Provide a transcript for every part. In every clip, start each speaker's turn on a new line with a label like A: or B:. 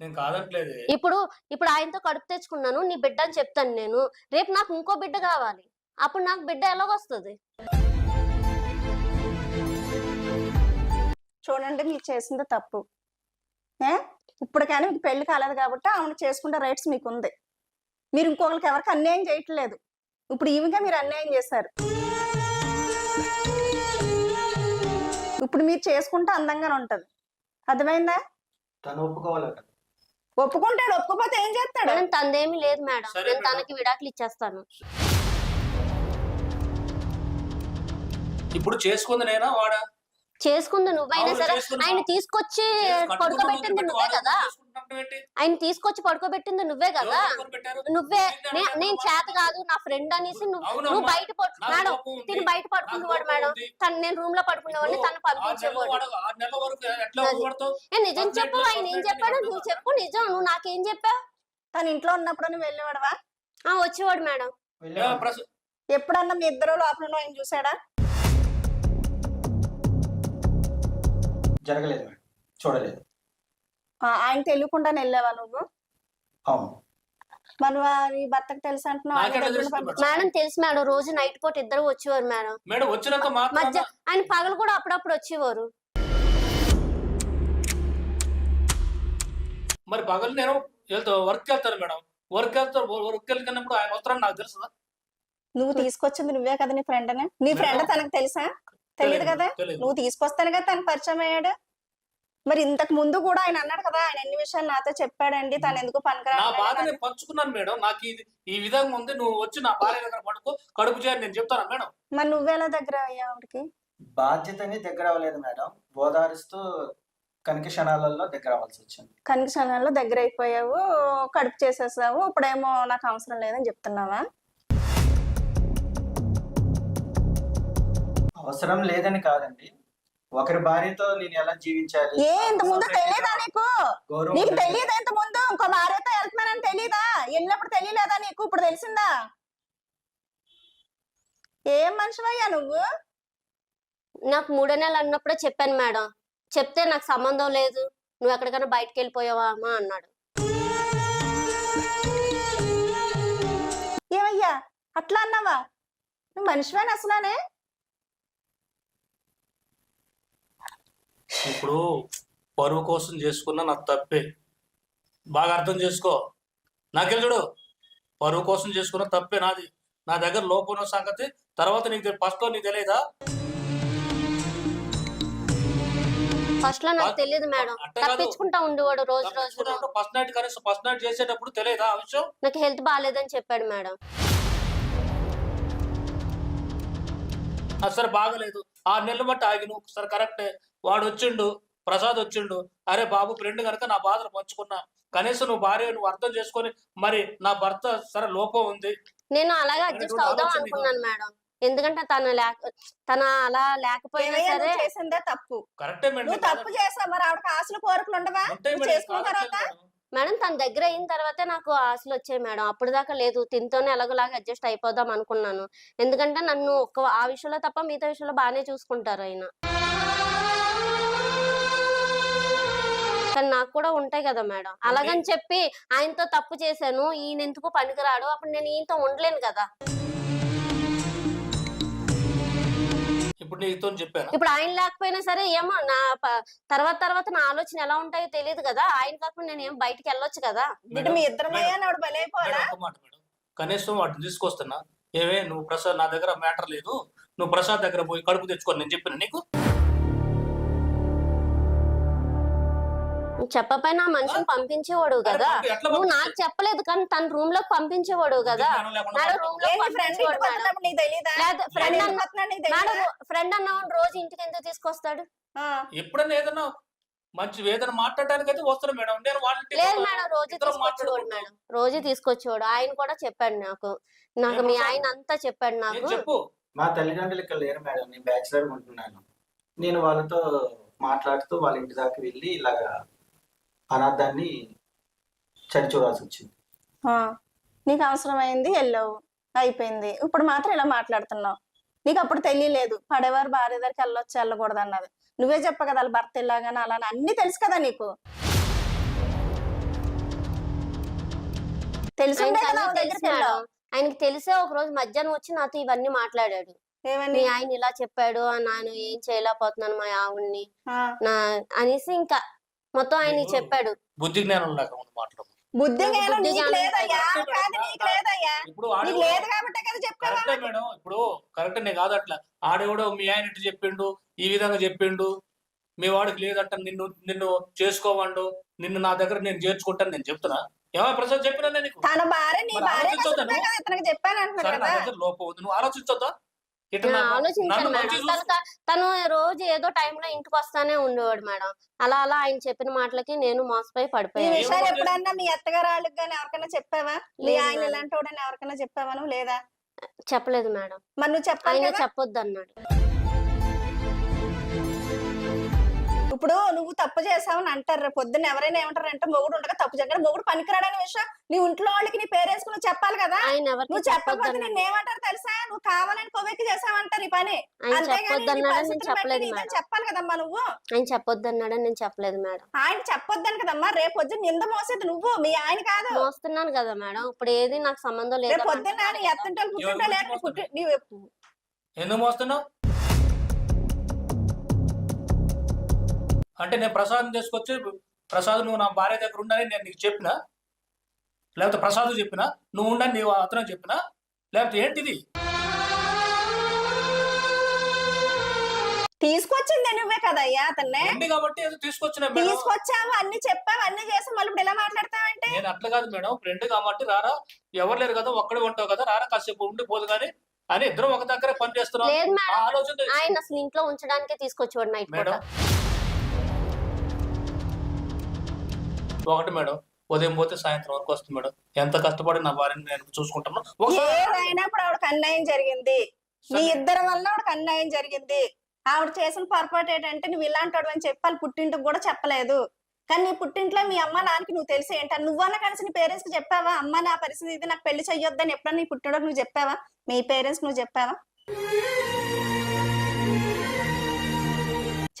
A: నేను కాదట్లేదు
B: ఇప్పుడు ఇప్పుడు ఆయనతో కడుపు తెచ్చుకున్నాను నీ బిడ్డ అని చెప్తాను నేను. రేపు నాకు ఇంకో బిడ్డ కావాలి. అప్పుడు నాకు బిడ్డ ఎలాగొస్తుంది?
C: చూడండి మీరు చేసింది తప్పు. ఏ? ఇప్పుడు కానీ మీకు పెళ్ళి కాలేదు కాబట్టి ఆమెను చేసుకునే రైట్స్ మీకు ఉంది మీరు ఇంకొకరికి ఎవరికి అన్యాయం చేయట్లేదు. ఇప్పుడు ఈమెగా మీరు అన్యాయం చేశారు. ఇప్పుడు మీరు చేసుకుంటే అందంగానే ఉంటది. అర్థమైందా?
D: తను ఒప్పుకోవాలట.
C: ఒప్పుకుంటాడు ఒప్పుకోపోతే ఏం చేస్తాడు?
B: మేడం తందేమీ లేదు మేడం.
A: సరే
B: నేను
A: మేడం.
B: తనకి విడాకులు ఇచ్చేస్తాను.
A: ఇప్పుడు చేసుకుంది నేనా వాడా?
B: చేసుకుంది నువ్వైనా సరే. ఆయన తీసుకొచ్చి పడుకోబెట్టింది నువ్వే కదా? ఆయన తీసుకొచ్చి పడుకోబెట్టింది నువ్వే కదా? నువ్వే.
A: నేను.
B: చేత కాదు నా ఫ్రెండ్ అనేసి నువ్వు నువ్వు. బయట మేడం. తిని బయట పడుకునేవాడు
A: నాకు
B: మేడం. తను నేను రూమ్లో పడుకునేవాడిని తను పంపించేవాడు. నిజం చెప్పు ఆయన ఏం చెప్పాడు? నువ్వు చెప్పు నిజం. నువ్వు నాకేం చెప్పావు
C: తను ఇంట్లో ఉన్నప్పుడు నువ్వు వెళ్ళేవాడవా?
B: ఆ వచ్చేవాడు మేడం.
C: ఎప్పుడన్నా మీ ఇద్దరు లోపల ఆయన చూసాడా?
D: జరగలేదు మేడం. చూడలేదు.
C: ఆ, ఆయన తెలియకుండానే వెళ్ళావా నువ్వు?
D: అవును.
C: మరి వారి భర్తకు తెలుసు అంటున్నావు
A: నాకెలా తెలుస్తుంది
C: పంపించు.
B: మేడం తెలుసు మేడం రోజు నైట్ పూట ఇద్దరు వచ్చేవారు మేడం.
A: మేడం వచ్చినంత
B: మధ్య
A: మాత్రం
B: ఆయన పగలు కూడా అప్పుడప్పుడు వచ్చేవారు.
A: మరి పగలు నేను వెళ్తా వర్క్ వెళ్తాను మేడం. వర్క్ వెళ్తాను వర్క్ వెళ్ళినప్పుడు ఆయన వస్తారని నాకు తెలుసా?
C: నువ్వు తీసుకొచ్చింది నువ్వే కదా నీ ఫ్రెండ్ అని నీ ఫ్రెండ్. తనకు తెలుసా? తెలియదు కదా? నువ్వు తీసుకొస్తాను కదా తనకు పరిచయం అయ్యాడు? మరి ఇంతకు ముందు కూడా ఆయన అన్నాడు కదా ఆయన అన్ని విషయాలు నాతో చెప్పాడండి తను ఎందుకు
A: నా బాధ
C: పనికిరాడు
A: నేను పంచుకున్నాను మేడం. నాకు ఇది ఈ విధంగా ఉంది. నువ్వు వచ్చి నా భార్య దగ్గర పడుకో కడుపు చేయని నేను చెప్తాను మేడం.
C: మరి నువ్వెలా దగ్గర అయ్యా ఆవిడకి?
D: బాధ్యతని దగ్గర అవ్వలేదు మేడం. ఓదారుస్తూ కనిక క్షణాలలో దగ్గర అవ్వాల్సి వచ్చింది.
C: కనిక క్షణాల్లో దగ్గర అయిపోయావు కడుపు చేసేసావు ఇప్పుడేమో నాకు అవసరం లేదని చెప్తున్నావా?
D: అవసరం లేదని కాదండి. ఒకరి భార్యతో నేను ఎలా జీవించాలి?
C: ఏ ఇంత ముందు తెలియదా నీకు?
D: గౌరవం
C: నీకు తెలియదా. ఇంత ముందు ఇంకో భార్యతో వెళ్తున్నానని తెలియదా వెళ్ళినప్పుడు తెలియలేదా నీకు? ఇప్పుడు తెలిసిందా? ఏం మనిషివయ్యా నువ్వు?
B: నాకు మూడో నెలలు అన్నప్పుడే చెప్పాను మేడం. చెప్తే నాకు సంబంధం లేదు. నువ్వు ఎక్కడికైనా బయటకు వెళ్ళిపోయావా అమ్మా అన్నాడు.
C: ఏమయ్యా? అట్లా అన్నావా? నువ్వు మనిషివేనా అసలానే?
A: ఇప్పుడు పరువు కోసం చేసుకున్న నాకు తప్పే. బాగా అర్థం చేసుకో. నాకెళ్ళి చూడు పరువు కోసం చేసుకున్న తప్పే నాది. నా దగ్గర లోపం సంగతి తర్వాత నీకు ఫస్ట్లో నీకు తెలియదా
B: ఫస్ట్లో నాకు. తెలియదు మేడం. తప్పించుకుంటా ఉండేవాడు రోజు రోజు.
A: ఫస్ట్ నైట్ కనీసం ఫస్ట్ నైట్ చేసేటప్పుడు తెలియదా ఆ విషయం?
B: నాకు హెల్త్ బాగాలేదని చెప్పాడు మేడం.
A: సరే బాగలేదు. ఆరు నెలలు బట్టి ఆగి నువ్వు సరే కరెక్టే. వాడు వచ్చిండు ప్రసాద్ వచ్చిండు అరే బాబు ఫ్రెండ్ కనుక నా బాధలు పంచుకున్నా కనీసం నువ్వు భార్య నువ్వు అర్థం చేసుకొని మరి నా భర్త సరే లోపం ఉంది.
B: నేను అలాగే అడ్జస్ట్ అవుదాం అనుకున్నాను మేడం. ఎందుకంటే తను లేక తన అలా లేకపోయినా సరే
C: చేసిందే తప్పు.
A: కరెక్టే మేడం
C: నువ్వు తప్పు చేసావు మరి ఆవిడకి ఆశలు కోరికలు ఉండవా? చేసుకున్న తర్వాత?
A: మేడం.
B: తన దగ్గర అయిన తర్వాతే నాకు ఆశలు వచ్చాయి మేడం. అప్పుడు దాకా లేదు తినతోనే ఎలాగోలాగా అడ్జస్ట్ అయిపోదాం అనుకున్నాను. ఎందుకంటే నన్ను ఒక్క ఆ విషయంలో తప్ప మిగతా విషయంలో బాగానే చూసుకుంటారు ఆయన. కానీ నాకు కూడా ఉంటాయి కదా మేడం. అలాగని చెప్పి ఆయనతో తప్పు చేశాను. ఈయన ఎందుకు పనికిరాడు? అప్పుడు నేను ఈయనతో ఉండలేను కదా.
A: ఇప్పుడు నీతో చెప్పాను?
B: ఇప్పుడు ఆయన లేకపోయినా సరే ఏమో నా ప- తర్వాత తర్వాత నా ఆలోచన ఎలా ఉంటాయో తెలియదు కదా. ఆయన కాకుండా నేను ఏం బయటికి వెళ్ళొచ్చు కదా?
C: ఇటు మీ ఇద్దరమయ్యా ఆవిడ బలైపోవాలా
A: మేడం, ఒక మాట మేడం. కనీసం వాటిని తీసుకొస్తున్నా. ఏవే నువ్వు ప్రసాద్ నా దగ్గర మ్యాటర్ లేదు. నువ్వు ప్రసాద్ దగ్గర పోయి కడుపు తెచ్చుకో నేను చెప్పిన నీకు?
B: చెప్పపైన మనిషిని పంపించేవాడు కదా. నువ్వు? నాకు చెప్పలేదు కానీ తన రూమ్లోకి పంపించేవాడు కదా.
C: రూమ్లో ఫ్రెండ్
B: అన్న రోజు ఇంటికి ఎందుకు తీసుకొస్తాడు.
A: ఎప్పుడన్నా ఏదైనా మంచి ఏదైనా మాట్లాడడానికి అయితే వస్తాను మేడం. నేను వాళ్ళ ఇంటికి
B: లేదు. మేడం రోజు తీసుకొచ్చేవాడు. మేడం. రోజు తీసుకొచ్చేవాడు. ఆయన కూడా చెప్పాడు నాకు. నాకు మీ? ఆయన అంతా చెప్పాడు నాకు.
A: చెప్పు?
D: మా తల్లిదండ్రులు ఇక్కడ లేరు మేడం. నేను బ్యాచిలర్ ఉంటున్నాను. నేను వాళ్ళతో మాట్లాడుతూ వాళ్ళ ఇంటి దాకా వెళ్ళి ఇలాగా అనాథాన్ని చరి చూడాల్సి వచ్చింది.
C: ఆ. నీకు అవసరమైంది వెళ్ళావు అయిపోయింది. ఇప్పుడు మాత్రం ఇలా మాట్లాడుతున్నావు. నీకు అప్పుడు తెలియలేదు. పడేవారు భార్య దగ్గరికి వెళ్ళొచ్చు వెళ్ళకూడదు అన్నది నువ్వే చెప్ప కదా వాళ్ళ భర్త ఇలాగానే అలా అని అన్ని తెలుసు కదా నీకు.
B: తెలుసు ఆయనకి తెలిసే ఒక రోజు మధ్యాహ్నం వచ్చి నాతో ఇవన్నీ మాట్లాడాడు. మీ ఆయన ఇలా చెప్పాడు నేను ఏం చేయలేకపోతున్నాను మా ఆవుని
C: ఆ,
B: నా అనేసి ఇంకా మొత్తం ఆయన చెప్పాడు.
A: బుద్ధి జ్ఞానం లేక ఉంది మాట్లాడు
C: బుద్ధి జ్ఞానం
B: బుద్ధి
C: నీకు
B: జ్ఞానం
C: లేదయ్యా.
A: కరెక్టే
C: కాదు
A: మేడం.
C: నీకు లేదయ్యా.
A: ఇప్పుడు ఆడ
C: నీకు లేదు కాబట్టే కదా
A: కరెక్టే మేడం ఇప్పుడు కరెక్ట్ నే కాదు అట్లా. ఆడెవడో మీ ఆయన ఇటు చెప్పిండు ఈ విధంగా చెప్పిండు. మీ వాడికి లేదంట నిన్ను నిన్ను చేసుకోవండు. నిన్ను నా దగ్గర నేను చేర్చుకుంటాను నేను చెప్తున్నా. ఏమో ప్రసాద్ చెప్పినా నేను ఆలోచించొద్దా
C: చెప్పాను
A: నువ్వు ఆలోచించొద్దా?
B: నేను ఆలోచించాను మేడం. తను రోజు ఏదో టైంలో ఇంటికి వస్తానే ఉండేవాడు మేడం. అలా అలా ఆయన చెప్పిన మాటలకి నేను మోసపోయి పడిపోయాను.
C: విషయాలు ఎప్పుడన్నా మీ అత్తగారు వాళ్ళకి కానీ ఎవరికైనా చెప్పావా? మీ ఆయన. ఇలాంటి వాడని ఎవరికైనా చెప్పావా లేదా?
B: చెప్పలేదు మేడం.
C: మరి నువ్వు చెప్పాలి
B: చెప్పొద్దు అన్నాడు
C: ఇప్పుడు నువ్వు తప్పు చేసావని అంటారు. రేపు పొద్దున్న ఎవరైనా ఏమంటారు అంటే మొగుడు ఉండగా తప్పు చేయడం. మొగుడు పనికిరాడనే విషయం. నీ ఇంట్లో వాళ్ళకి నీ పేరెంట్స్ నువ్వు చెప్పాలి కదా.
B: ఆయన ఎవరికి
C: నువ్వు చెప్పకపోతే
B: అన్నాడు
C: నేను ఏమంటారు తెలుసా? నువ్వు కావాలని కొవ్వెక్కి చేసావంటారు ఈ పని.
B: ఆయన
C: అంతేగాని నీ
B: నేను
C: పరిస్థితిని
B: చెప్పలేదు మేడం.
C: చెప్పాలి కదమ్మా నువ్వు?
B: ఆయన చెప్పొద్దు అన్నాడని నేను చెప్పలేదు మేడం.
C: ఆయన చెప్పొద్దని కదమ్మా. రేపు పొద్దున్న నింద మోసేది నువ్వు. మీ ఆయన కాదు.
B: మోస్తున్నాను కదా మేడం. ఇప్పుడు ఏది నాకు సంబంధం లేదు
C: రేపు పొద్దున్న
A: ఎవరి
C: పుట్టింటా లేకపోతే పుట్టి? నీవు
A: ఎందుకు మోస్తున్నావు? అంటే నేను ప్రసాదం తీసుకొచ్చి ప్రసాద్ నువ్వు నా భార్య దగ్గర ఉండని నేను నీకు చెప్పినా? లేకపోతే ప్రసాద్ చెప్పినా? నువ్వు ఉండని నీవు అతను చెప్పినా? లేకపోతే ఏంటిది?
C: తీసుకొచ్చింది నువ్వే కదయ్యా అతన్నే.
A: కాబట్టి ఏదో తీసుకొచ్చిన
C: తీసుకొచ్చావు అన్ని చెప్పావు అన్ని చేసి మళ్ళీ ఇప్పుడు ఎలా మాట్లాడతావంటే?
A: నేను అట్లా కాదు మేడం ఫ్రెండ్ కాబట్టి రారా ఎవరు లేరు కదా ఒక్కడే ఉంటావు కదా రారా కాసేపు ఉండిపోదు కానీ అని ఇద్దరం ఒక దగ్గర పని చేస్తున్నాం. ఆలోచన.
B: ఆయన అసలు ఇంట్లో ఉంచడానికే తీసుకొచ్చేవాడు నైట్
A: మేడం ఒకటి మేడం ఉదయం పోతే సాయంత్రం వరకు వస్తుంది మేడం. ఎంత కష్టపడి నా భార్యని నేను చూసుకుంటాను
C: ఆవిడకి అన్యాయం జరిగింది. మీ. ఇద్దరి వల్ల ఆవిడకి అన్యాయం జరిగింది. ఆవిడ చేసిన పొరపాటు ఏంటంటే నువ్వు ఇలాంటి అని చెప్పాలి పుట్టింటికి కూడా చెప్పలేదు. కానీ నీ పుట్టింట్లో మీ అమ్మ నాన్నకి నువ్వు తెలిసి ఏంటని నువ్వన్నా కలిసి నీ పేరెంట్స్కి చెప్పావా? అమ్మ నా పరిస్థితి ఇది నాకు పెళ్ళి చెయ్యొద్దని ఎప్పుడన్నా నీ పుట్టినరోజు నువ్వు చెప్పావా? మీ పేరెంట్స్ నువ్వు చెప్పావా?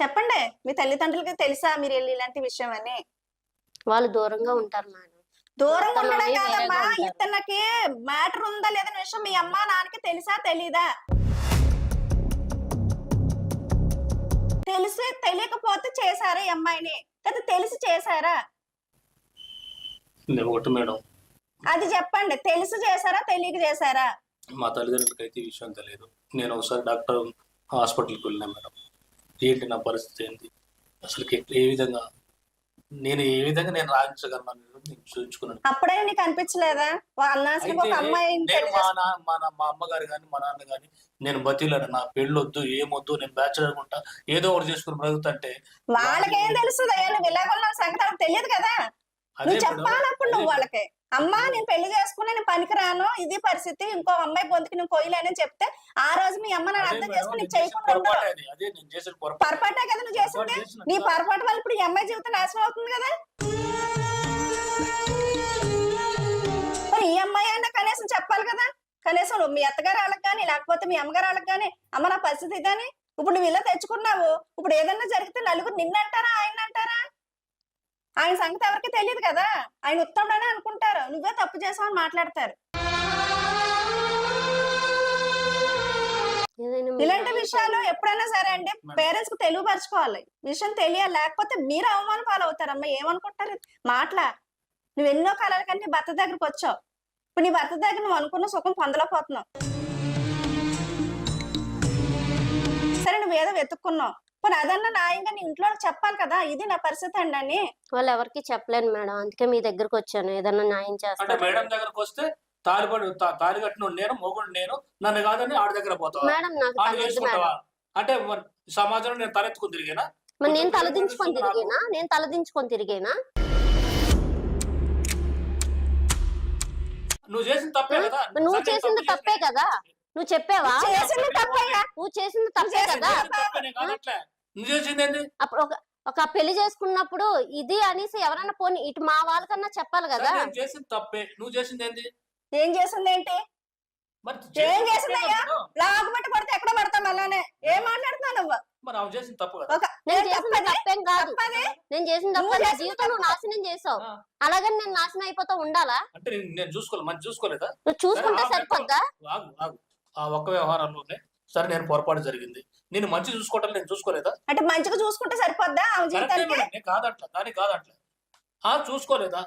C: చెప్పండి. మీ తల్లిదండ్రులకి తెలుసా మీరు వెళ్ళి ఇలాంటి విషయం అని?
B: వాళ్ళు దూరంగా ఉంటారు మేడం
C: దూరంగా ఉండడం కాదమ్మా. ఇతనికి మ్యాటర్ ఉందా లేదనే విషయం మీ అమ్మ నాన్నకి తెలుసా తెలీదా? తెలిసి తెలియకపోతే చేశారా ఈ అమ్మాయిని? లేదా తెలిసి చేశారా?
A: ఒకటి మేడం.
C: అది చెప్పండి. తెలిసి చేశారా తెలియక చేశారా?
A: మా తల్లిదండ్రులకి అయితే ఈ విషయం తెలియదు. నేను ఒకసారి డాక్టర్ హాస్పిటల్కి వెళ్ళినా మేడం. ఏంటి నా పరిస్థితి ఏంటి? అసలు ఏ విధంగా నేను ఏ విధంగా నేను నేను చూపించుకున్నాను
C: అప్పుడే నీకు అనిపించలేదా? ఒక
A: నేను
C: పెళ్ళి
A: మా నా మా నా- మా అమ్మగారు కానీ మా నాన్న కానీ నేను బతిలాను నా పెళ్ళొద్దు ఏమొద్దు నేను బ్యాచులర్ ఉంటా. ఏదో ఒకటి చేసుకుని బ్రతుకుతుంటే
C: వాళ్ళకేం తెలుస్తుంది నువ్వు సంగతి వాళ్ళకి తెలియదు కదా. నువ్వు
A: మేడం,
C: చెప్పాలి అప్పుడు నువ్వు వాళ్ళకి. అమ్మా నేను పెళ్ళి చేసుకుని నేను పనికిరాను. ఇది పరిస్థితి. ఇంకో అమ్మాయి గొంతుకి నేను కొయ్యలేనని చెప్తే ఆ రోజు మీ అమ్మ నాన్న అర్థం చేసుకుని చేయకుండా
A: పొరపాటే
C: కదా నువ్వు చేసింది?
A: చేసిన.
C: నీ పొరపాటు వల్ల ఇప్పుడు ఈ అమ్మాయి జీవితం నాశనం అవుతుంది కదా? మరి ఈ అమ్మాయి అయినా కనీసం చెప్పాలి కదా? కనీసం నువ్వు మీ అత్తగారు వాళ్ళకి కానీ లేకపోతే మీ అమ్మగారు వాళ్ళకి కానీ అమ్మ నా పరిస్థితి ఇదని? ఇప్పుడు నువ్వు ఇలా తెచ్చుకున్నావు. ఇప్పుడు ఏదన్నా జరిగితే నలుగురు నిన్నంటారా ఆయన అంటారా ఆయన సంగతి ఎవరికి తెలియదు కదా? ఆయన ఉత్తముడని అనుకుంటారు. నువ్వే తప్పు చేసావని మాట్లాడతారు. ఇలాంటి విషయాలు ఎప్పుడైనా సరే అండి. పేరెంట్స్కు తెలియపరచుకోవాలి. విషయం తెలియాలి. లేకపోతే మీరు అవమాన పాలవుతారమ్మా. ఏమనుకుంటారు? మాటలా. నువ్వు ఎన్నో కాలాల కంటే నీ భర్త దగ్గరకు వచ్చావు. ఇప్పుడు నీ భర్త దగ్గర నువ్వు అనుకున్న సుఖం పొందలేకపోతున్నావు. సరే నువ్వు ఏదో వెతుక్కున్నావు? పోనీ అదన్నా న్యాయంగా నీ ఇంట్లో చెప్పాలి కదా? ఇది నా పరిస్థితి అండి అని.
B: వాళ్ళు ఎవరికి చెప్పలేను మేడం. అందుకే మీ దగ్గరకు వచ్చాను. ఏదన్నా న్యాయం
A: అంటే
B: చేస్తారు
A: మేడం దగ్గరకు వస్తే తాలిపడి తాలి కట్టిన నేను మొగుడు నేను నన్ను కాదని ఆడి దగ్గర పోతావా?
B: మేడం నాకు
A: ఆడు
B: తనొద్దు మేడం.
A: చేసుకుంటావా అంటే మరి సమాజంలో నేను తలెత్తుకుని తిరిగానా?
B: మరి నేను తలదించుకొని. తిరిగేనా? నేను తలదించుకొని తిరిగేనా?
A: నువ్వు చేసిన తప్పే కదా.
B: నువ్వు
A: సరే,
B: చేసింది
A: తప్పు.
B: కదా. నువ్వు చెప్పావా?
C: చేసింది తప్పయ్యా
B: నువ్వు చేసింది తప్పే కదా?
A: నువ్వు చేసింది
B: అప్పుడు ఒక ఒక పెళ్ళి చేసుకున్నప్పుడు ఇది అనేసి ఎవరన్నా పోనీ ఇటు మా వాళ్ళకన్నా చెప్పాలి కదా?
A: సరే, నేను చేసింది తప్పే. నువ్వు చేసింది ఏంది?
C: ఏం చేసింది ఏంటి? ఏం చేసిందయ్యా? లాగుబట్టి కొడితే ఎక్కడ పడతాం అలానే? ఏం మాట్లాడుతున్నావు నువ్వు?
A: కదా?
B: నేను
C: ఏం
B: చేసిన
C: తప్పది?
B: తప్పేం కాదు.
C: తప్పది?
B: నేను చేసిన తప్ప
C: నువ్వు
B: నా
C: చేసిన
B: జీవితం నువ్వు
C: తప్పు.
B: నాశనం చేసావు. అలాగని నేను నాశనం అయిపోతా ఉండాలా?
A: అంటే నేను- నేను చూసుకోలేదు మంచి చూసుకోలేదా?
B: నువ్వు చూసుకుంటే సరిపోద్దా?
A: ఆగు ఆగు. ఆ ఒక్క వ్యవహారంలోనే సరే నేను పొరపాటు జరిగింది. నేను మంచి చూసుకోవటం నేను చూసుకోలేదా?
C: అంటే మంచిగా చూసుకుంటే సరిపోద్దా ఆమె జీవితానికి?
A: నేను కాదట్లా దానికి కాదట్లా. ఆ చూసుకోలేదా?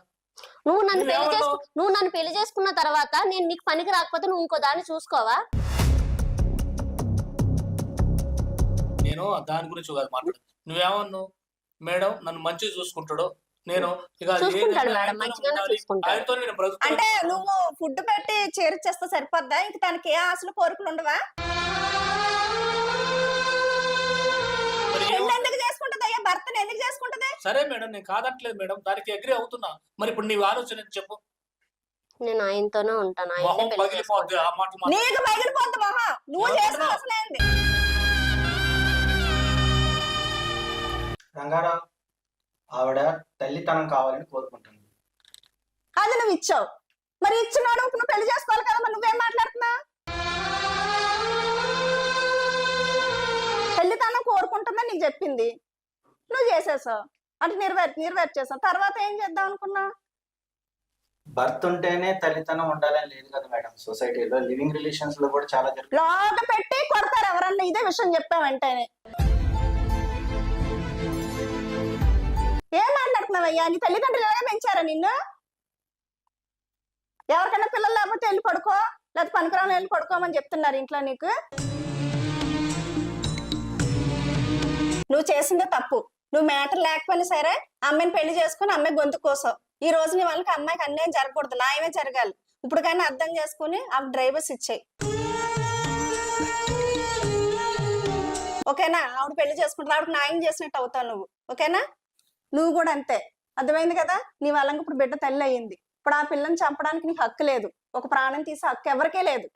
B: నువ్వు నన్ను
A: పెళ్ళి?
B: చేసుకు నువ్వు నన్ను పెళ్ళి చేసుకున్న తర్వాత నేను నీకు పనికి రాకపోతే నువ్వు ఇంకో దాన్ని చూసుకోవా?
A: నేను దాని గురించి కాదు మాట్లాడు నువ్వేమన్నావు? మేడం నన్ను మంచిగా చూసుకుంటాడు నేను ఇక
B: చూసుకుంటాడు
A: ఏదైనా
B: మేడం,
A: ఆయనతోనే
B: మంచిగానే
A: ఉండాలి.
B: చూసుకుంటాడు.
A: ఆయనతో నేను బ్రతుకుతాను.
C: అంటే నువ్వు ఫుడ్ పెట్టి చేర్చేస్తే సరిపోద్దా? ఇంక తనకి ఏ ఆశలు కోరికలు ఉండవా?
A: మరి
C: ఎందుకు చేసుకుంటది అయ్యా భర్తను ఎందుకు చేసుకుంటది?
A: సరే మేడం నేను కాదట్లేదు మేడం. దానికి అగ్రి అవుతున్నా. మరి ఇప్పుడు నీ ఆలోచన ఏంటి చెప్పు.
B: నేను ఆయనతోనే ఉంటాను. ఆయనే
A: మొహం
B: పెళ్ళి
A: పగిలిపోద్ది
B: చేసుకుంటాను
A: ఆ మాట మాత్రం.
C: నీకు పగిలిపోద్ది మొహం. నువ్వు చేసిన? అసలేంది?
D: రంగారావు ఆవిడ తల్లితనం కావాలని కోరుకుంటుంది.
C: అది నువ్వు ఇచ్చావు. మరి ఇచ్చినోడు నువ్వు పెళ్ళి చేసుకోవాలి కదా మరి నువ్వేం మాట్లాడుతున్నా? పెళ్ళితనం కోరుకుంటుందని నీకు చెప్పింది. నువ్వు చేసేసావు. అంటే నెరవేర్ నెరవేర్చేసావు తర్వాత ఏం చేద్దాం అనుకున్నా?
D: భర్త ఉంటేనే తల్లితనం ఉండాలని లేదు కదా మేడం. సొసైటీలో లివింగ్ రిలేషన్స్లో కూడా చాలా జరుగుతుంది.
C: లోట పెట్టి కొడతారు ఎవరన్నా. ఇదే విషయం చెప్పావు ఏం మాట్లాడుతున్నావయ్యా? నీ తల్లిదండ్రులు ఎలాగ పెంచారా నిన్ను? ఎవరికైనా పిల్లలు లేకపోతే వెళ్ళి పడుకో. లేకపోతే పనికిరాని వెళ్ళి పడుకోమని చెప్తున్నారు ఇంట్లో నీకు. నువ్వు చేసిందే తప్పు. నువ్వు మ్యాటర్ లేకపోయినా సరే అమ్మాయిని పెళ్ళి చేసుకుని అమ్మాయి గొంతు కోసం ఈ రోజు నీ వాళ్ళకి అమ్మాయికి అన్యాయం జరగకూడదు. న్యాయమే జరగాలి. ఇప్పుడు కానీ అర్థం చేసుకుని ఆ డ్రైవర్స్ ఇచ్చేయి. ఓకేనా? ఆవిడ పెళ్ళి చేసుకుంటారు ఆవిడ న్యాయం చేసినట్టు అవుతావు నువ్వు. ఓకేనా? నువ్వు కూడా అంతే. అర్థమైంది కదా? నీ వాళ్ళకి ఇప్పుడు బిడ్డ తల్లి అయ్యింది. ఇప్పుడు ఆ పిల్లని చంపడానికి నీకు హక్కు లేదు. ఒక ప్రాణం తీసే హక్కు ఎవరికే లేదు.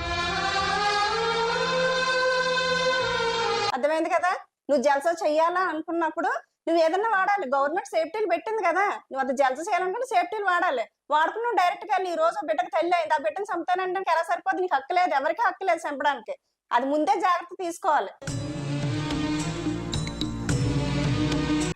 C: అర్థమైంది కదా? నువ్వు జల్సా చెయ్యాలా అనుకున్నప్పుడు నువ్వు ఏదన్నా వాడాలి. గవర్నమెంట్ సేఫ్టీలు పెట్టింది కదా? నువ్వు అది జల్సా చేయాలనుకుంటే సేఫ్టీలు వాడాలి. వాడుకుని నువ్వు డైరెక్ట్గా ఈ రోజు బిడ్డకు తల్లి అయింది. ఆ బిడ్డను చంపుతానంటే ఎలా సరిపోతుంది నీకు హక్కు లేదు. ఎవరికి హక్కు లేదు చంపడానికి. అది ముందే జాగ్రత్త తీసుకోవాలి.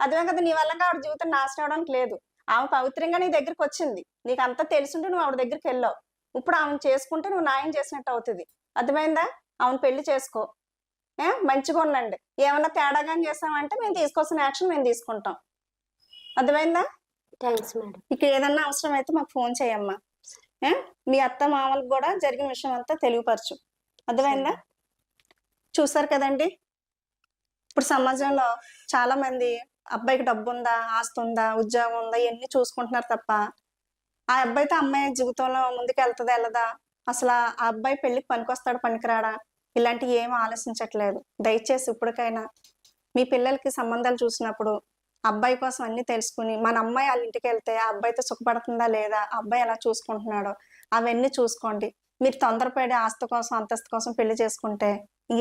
C: అదే కదా నీ వల్ల ఆవిడ జీవితం నాశనం అవడానికి లేదు. ఆమె పవిత్రంగా నీ దగ్గరికి వచ్చింది. నీకు అంతా తెలుసుంటే నువ్వు ఆవిడ దగ్గరికి వెళ్ళావు. ఇప్పుడు ఆమెను చేసుకుంటే నువ్వు న్యాయం చేసినట్టు అవుతుంది. అర్థమైందా? ఆమెను పెళ్ళి చేసుకో. ఏ? మంచిగా ఉండండి. ఏమన్నా తేడాగా చేసామంటే మేము తీసుకోవాల్సిన యాక్షన్ మేము తీసుకుంటాం. అర్థమైందా?
B: Thanks madam.
C: ఇక ఏదన్నా అవసరం అయితే మాకు ఫోన్ చేయమ్మా. ఏ? మీ అత్త మామలకు కూడా జరిగిన విషయం అంతా తెలియపరచు. అర్థమైందా? చూసారు కదండి? ఇప్పుడు సమాజంలో చాలా మంది అబ్బాయికి డబ్బు ఉందా ఆస్తి ఉందా ఉద్యోగం ఉందా ఇవన్నీ చూసుకుంటున్నారు తప్ప ఆ అబ్బాయితో అమ్మాయి జీవితంలో ముందుకు వెళ్తుంది వెళ్ళదా? అసలు ఆ అబ్బాయి పెళ్ళికి పనికొస్తాడు పనికిరాడా? ఇలాంటివి ఏం ఆలోచించట్లేదు. దయచేసి ఇప్పటికైనా మీ పిల్లలకి సంబంధాలు చూసినప్పుడు అబ్బాయి కోసం అన్ని తెలుసుకుని మన అమ్మాయి వాళ్ళ ఇంటికి వెళ్తే ఆ అబ్బాయితో సుఖపడుతుందా లేదా ఆ అబ్బాయి ఎలా చూసుకుంటున్నాడో అవన్నీ చూసుకోండి. మీరు తొందరపడి ఆస్తి కోసం అంతస్తు కోసం పెళ్ళి చేసుకుంటే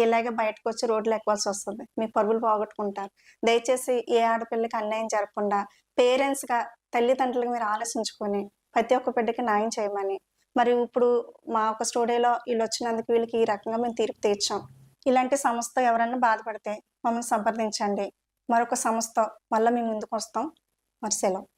C: ఇలాగే బయటకు వచ్చి రోడ్లు ఎక్కవలసి వస్తుంది. మీ పరుగులు పోగొట్టుకుంటారు. దయచేసి ఏ ఆడపిల్లకి అన్యాయం జరగకుండా పేరెంట్స్గా తల్లిదండ్రులకు మీరు ఆలోచించుకొని ప్రతి ఒక్క బిడ్డకి న్యాయం చేయమని. మరి ఇప్పుడు మా ఒక స్టూడియోలో వీళ్ళు వచ్చినందుకు వీళ్ళకి ఈ రకంగా మేము తీర్పు తీర్చాం. ఇలాంటి సంస్థ ఎవరైనా బాధపడితే మమ్మల్ని సంప్రదించండి. మరొక సంస్థ మళ్ళీ మేము ముందుకు వస్తాం. మరి సెలవు.